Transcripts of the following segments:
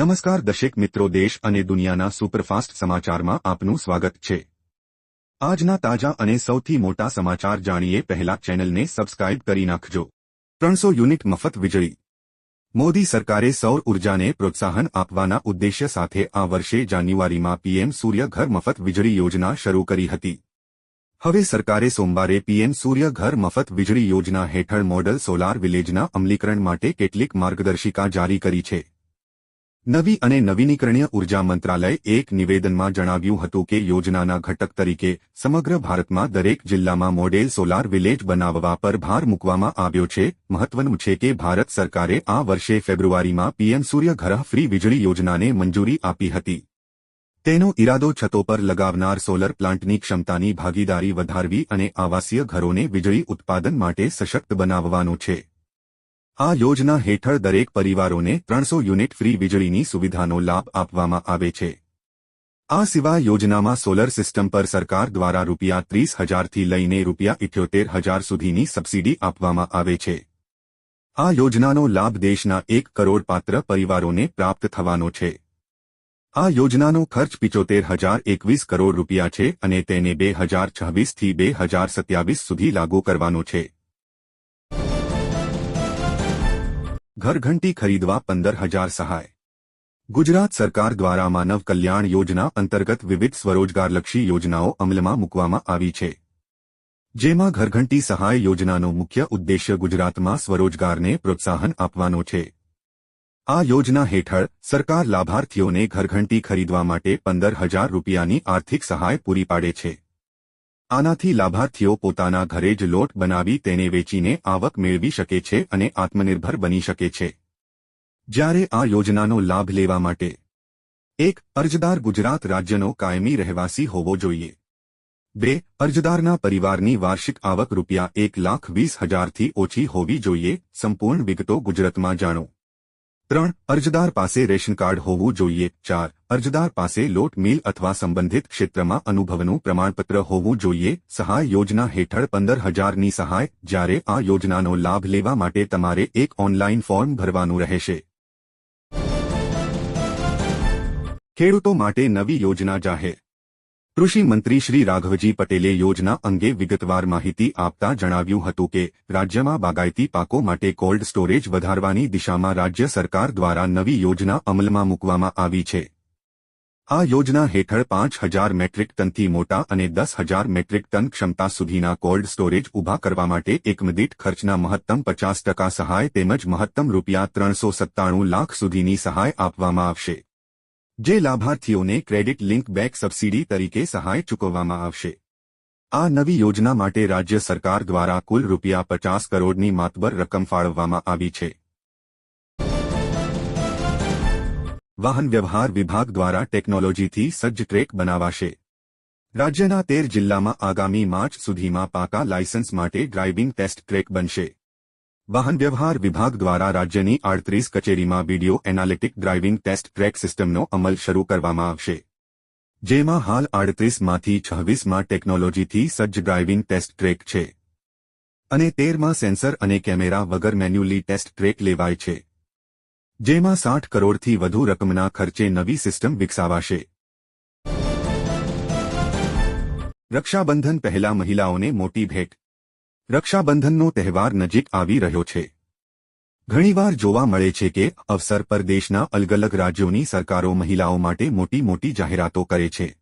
નમસ્કાર દશેક મિત્રો, દેશ અને દુનિયાના સુપરફાસ્ટ સમાચારમાં આપનું સ્વાગત છે. આજના તાજા અને સૌથી મોટા સમાચાર જાણીએ પહેલા ચેનલને સબસ્ક્રાઇબ કરી નાખજો. ત્રણસો યુનિટ મફત વીજળી. મોદી સરકારે સૌર ઉર્જાને પ્રોત્સાહન આપવાના ઉદ્દેશ્ય સાથે આ વર્ષે જાન્યુઆરીમાં પીએમ સૂર્ય ઘર મફત વીજળી યોજના શરૂ કરી હતી. હવે સરકારે સોમવારે પીએમ સૂર્ય ઘર મફત વીજળી યોજના હેઠળ મોડલ સોલાર વિલેજના અમલીકરણ માટે કેટલીક માર્ગદર્શિકા જારી કરી છે. નવી અને નવીનીકરણીય ઊર્જા મંત્રાલય એક નિવેદનમાં જણાવ્યું હતું કે યોજનાના ઘટક તરીકે સમગ્ર ભારતમાં દરેક જિલ્લામાં મોડેલ સોલાર વિલેજ બનાવવા પર ભાર મૂકવામાં આવ્યો છે. મહત્વનું છે કે ભારત સરકારે આ વર્ષે ફેબ્રુઆરીમાં પીએમ સૂર્ય ઘર ફ્રી વીજળી યોજનાને મંજૂરી આપી હતી. તેનો ઇરાદો છતો પર લગાવનાર સોલર પ્લાન્ટની ક્ષમતાની ભાગીદારી વધારવી અને આવાસીય ઘરોને વીજળી ઉત્પાદન માટે સશક્ત બનાવવાનો છે. આ યોજના હેઠળ દરેક પરિવારોને ત્રણસો યુનિટ ફ્રી વીજળીની સુવિધાનો લાભ આપવામાં આવે છે. આ સિવાય યોજનામાં સોલર સિસ્ટમ પર સરકાર દ્વારા રૂપિયા ત્રીસ હજારથી લઈને રૂપિયા ઇઠ્યોતેર હજાર સુધીની સબસિડી આપવામાં આવે છે. આ યોજનાનો લાભ દેશના એક કરોડ પાત્ર પરિવારોને પ્રાપ્ત થવાનો છે. આ યોજનાનો ખર્ચ પિચોતેર હજાર એકવીસ કરોડ રૂપિયા છે અને તેને બે હજાર છવ્વીસથી બે હજાર સત્યાવીસ સુધી લાગુ કરવાનો છે. ઘરઘંટી ખરીદવા પંદર હજાર સહાય. ગુજરાત સરકાર દ્વારા માનવ કલ્યાણ યોજના અંતર્ગત વિવિધ સ્વરોજગારલક્ષી યોજનાઓ અમલમાં મૂકવામાં આવી છે. જેમાં ઘરઘંટી સહાય યોજનાનો મુખ્ય ઉદ્દેશ્ય ગુજરાતમાં સ્વરોજગારને પ્રોત્સાહન આપવાનો છે. આ યોજના હેઠળ સરકાર લાભાર્થીઓને ઘરઘંટી ખરીદવા માટે પંદર હજાર રૂપિયાની આર્થિક સહાય પૂરી પાડે છે. આનાથી લાભાર્થીઓ પોતાના ઘરે જ લોટ બનાવી તેને વેચીને આવક મેળવી શકે છે અને આત્મનિર્ભર બની શકે છે. જ્યારે આ યોજનાનો લાભ લેવા માટે એક અરજદાર ગુજરાત રાજ્યનો કાયમી રહેવાસી હોવો જોઈએ. બે અરજદારના પરિવારની વાર્ષિક આવક રૂપિયા એક લાખ વીસ હજારથી ઓછી હોવી જોઈએ, સંપૂર્ણ વિગતો ગુજરાતમાં જાણો. ત્રણ, અરજદાર પાસે રેશન કાર્ડ હોવું જોઈએ. ચાર, અરજદાર પાસે લોટ, મિલ અથવા સંબંધિત ક્ષેત્રમાં અનુભવનું પ્રમાણપત્ર હોવું જોઈએ. સહાય યોજના હેઠળ પંદર હજારની સહાય. જ્યારે આ યોજનાનો લાભ લેવા માટે તમારે એક ઓનલાઈન ફોર્મ ભરવાનું રહેશે. ખેડૂતો માટે નવી યોજના જાહેર કૃષિ મંત્રી શ્રી રાઘવજી પટેલે યોજના અંગે વિગતવાર માહિતી આપતા જણાવ્યું હતું કે, રાજ્યમાં બાગાયતી પાકો માટે કોલ્ડ સ્ટોરેજ વધારવાની દિશામાં રાજ્ય સરકાર દ્વારા નવી યોજના અમલમાં મૂકવામાં આવી છે. આ યોજના હેઠળ પાંચ હજાર મેટ્રિક ટનથી મોટા અને દસ હજાર મેટ્રિક ટન ક્ષમતા સુધીના કોલ્ડ સ્ટોરેજ ઊભા કરવા માટે એકમદીઠ ખર્ચના મહત્તમ પચાસ ટકા સહાય તેમજ મહત્તમ રૂપિયા ત્રણસો સત્તાણું લાખ સુધીની સહાય આપવામાં આવશે. જે લાભાર્થીઓને ક્રેડિટ લિંક બેક સબસિડી તરીકે સહાય ચૂકવવામાં આવશે. આ નવી યોજના માટે રાજ્ય સરકાર દ્વારા કુલ રૂપિયા પચાસ કરોડની માતબર રકમ ફાળવવામાં આવી છે. વાહન વ્યવહાર વિભાગ દ્વારા ટેકનોલોજીથી સજ્જ ટ્રેક બનાવાશે. રાજ્યના તેર જિલ્લામાં આગામી માર્ચ સુધીમાં પાકા લાયસન્સ માટે ડ્રાઇવિંગ ટેસ્ટ ટ્રેક બનશે. વાહન વ્યવહાર વિભાગ દ્વારા રાજ્યની આડત્રીસ કચેરીમાં video analytic driving test track સિસ્ટમનો અમલ શરૂ કરવામાં આવશે. જેમાં હાલ આડત્રીસમાંથી છવ્વીસમાં ટેકનોલોજીથી સજ્જ ડ્રાઇવિંગ ટેસ્ટ ટ્રેક છે. અને તેરમાં સેન્સર અને કેમેરા વગર મેન્યુઅલી ટેસ્ટ ટ્રેક લેવાય છે. જેમાં સાઠ કરોડથી વધુ રકમના ખર્ચે નવી સિસ્ટમ વિકસાવાશે. રક્ષાબંધન પહેલા મહિલાઓને મોટી ભેટ રક્ષાબંધનનો તહેવાર નજીક આવી રહ્યો છે. ઘણીવાર જોવા મળે છે કે અવસર પર દેશના અલગ અલગ રાજ્યોની સરકારો મહિલાઓ માટે મોટી મોટી જાહેરાતો કરે છે.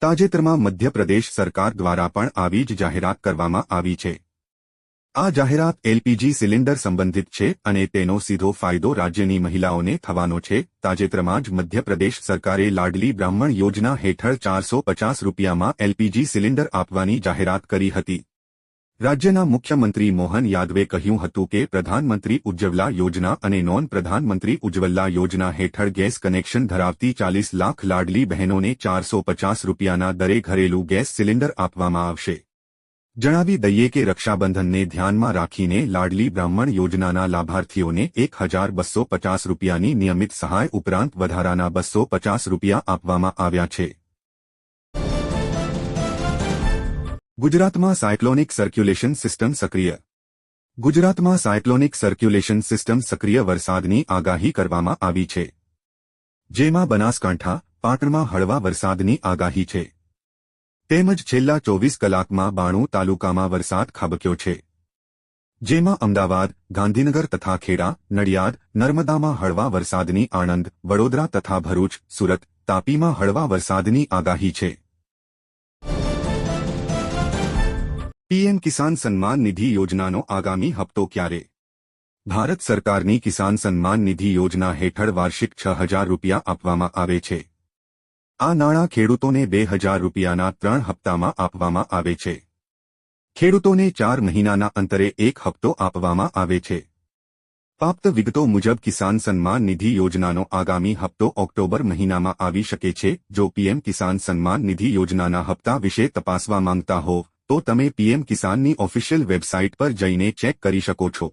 તાજેતરમાં મધ્યપ્રદેશ સરકાર દ્વારા પણ આવી જ જાહેરાત કરવામાં આવી છે. આ જાહેરાત એલપીજી સિલિન્ડર સંબંધિત છે અને તેનો સીધો ફાયદો રાજ્યની મહિલાઓને થવાનો છે. તાજેતરમાં જ મધ્યપ્રદેશ સરકારે લાડલી બ્રાહ્મણ યોજના હેઠળ ચારસો રૂપિયામાં એલપીજી સિલિન્ડર આપવાની જાહેરાત કરી હતી. રાજ્યના મુખ્યમંત્રી મોહન યાદવે કહ્યું હતું કે પ્રધાનમંત્રી ઉજ્જવલા યોજના અને નોન પ્રધાનમંત્રી ઉજ્જવલા યોજના હેઠળ ગેસ કનેક્શન ધરાવતી ચાલીસ લાખ લાડલી બહેનોને ચારસો પચાસ રૂપિયાના દરે ઘરેલું ગેસ સિલિન્ડર આપવામાં આવશે. જણાવી દઈએ કે રક્ષાબંધનને ધ્યાનમાં રાખીને લાડલી બ્રાહ્મણ યોજનાના લાભાર્થીઓને એક હજાર બસો પચાસ રૂપિયાની નિયમિત સહાય ઉપરાંત વધારાના બસો પચાસ રૂપિયા આપવામાં આવ્યા છે. ગુજરાતમાં સાયક્લોનિક સર્ક્યુલેશન સિસ્ટમ સક્રિય. ગુજરાતમાં સાયક્લોનિક સર્ક્યુલેશન સિસ્ટમ સક્રિય વરસાદની આગાહી કરવામાં આવી છે. જેમાં બનાસકાંઠા, પાટણમાં હળવા વરસાદની આગાહી છે. તેમજ છેલ્લા ચોવીસ કલાકમાં બાણું તાલુકામાં વરસાદ ખાબક્યો છે. જેમાં અમદાવાદ, ગાંધીનગર તથા ખેડા, નડિયાદ, નર્મદામાં હળવા વરસાદની આણંદ, વડોદરા તથા ભરૂચ, સુરત, તાપીમાં હળવા વરસાદની આગાહી છે. પીએમ કિસાન સન્માન નિધિ યોજનાનો આગામી હપ્તો ક્યારે? ભારત સરકારની કિસાન સન્માન નિધિ યોજના હેઠળ વાર્ષિક છ હજાર રૂપિયા આપવામાં આવે છે. આ નાણાં ખેડૂતોને બે હજાર રૂપિયાના ત્રણ હપ્તામાં આપવામાં આવે છે. ખેડૂતોને ચાર મહિનાના અંતરે એક હપ્તો આપવામાં આવે છે. પ્રાપ્ત વિગતો મુજબ કિસાન સન્માન નિધિ યોજનાનો આગામી હપ્તો ઓક્ટોબર મહિનામાં આવી શકે છે. જો પીએમ કિસાન સન્માન નિધિ યોજનાના હપ્તા વિશે તપાસવા માંગતા હો તો તમે પીએમ કિસાનની ઓફિશિયલ વેબસાઇટ પર જઈને ચેક કરી શકો છો.